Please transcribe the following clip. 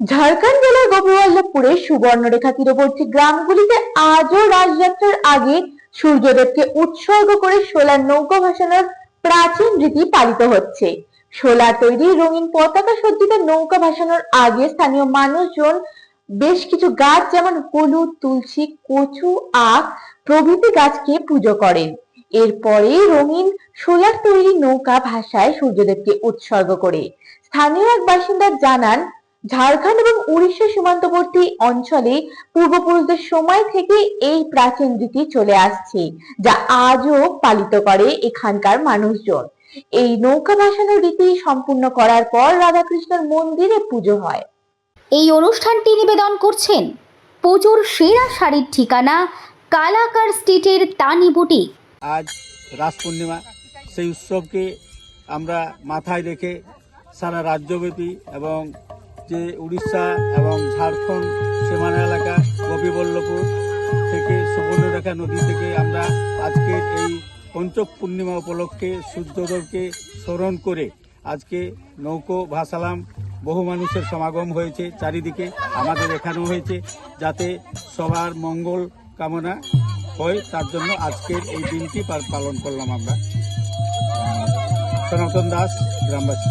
ঝাড়খণ্ড জেলার গোপীবল্লভপুরের সুবর্ণরেখা তীরবর্তী গ্রামগুলিতে আজও রাজযাত্রার আগে সূর্যদেবকে উৎসর্গ করে সোলার নৌকা ভাসানোর প্রাচীন রীতি পালিত হচ্ছে। সোলার তৈরি রঙিন পতাকা সজ্জিত নৌকা ভাসানোর আগে স্থানীয় মানুষজন বেশ কিছু গাছ, যেমন হলুদ, তুলসী, কচু, আখ প্রভৃতি গাছকে পুজো করেন। এরপরে রঙিন সোলার তৈরি নৌকা ভাসায় সূর্যদেবকে উৎসর্গ করে। স্থানীয় এক বাসিন্দা জানান ঝাড়খণ্ড এবং উড়িষ্যা সীমান্তবর্তী অঞ্চলে পূর্বপুরুষদের সময় থেকে এই প্রাচীন রীতি চলে আসছে যা আজও পালিত করে এখানকার মানুষজন। এই নৌকা ভাসানোর রীতি সম্পূর্ণ করার পর রাধাকৃষ্ণের মন্দিরে পুজো হয়। এই অনুষ্ঠানটি নিবেদন করছেন পুজোর সেরা শাড়ির ঠিকানা কালাকার স্ট্রিটের তানি বুটিক। আজ রাস পূর্ণিমা সেই উৎসবকে আমরা মাথায় রেখে সারা রাজ্যব্যাপী এবং যে উড়িষ্যা এবং ঝাড়খণ্ড সীমানা এলাকা, গোপীবল্লভপুর থেকে, সুবর্ণরেখা নদী থেকে আমরা আজকের এই পঞ্চক পূর্ণিমা উপলক্ষে সূর্যদেবকে স্মরণ করে আজকে নৌকো ভাসালাম বহু মানুষের সমাগম হয়েছে চারিদিকে, আমাদের এখানেও হয়েছে, যাতে সবার মঙ্গল কামনা হয়, তার জন্য আজকের এই দিনটি পালন করলাম আমরা। সনাতন দাস, গ্রামবাসী।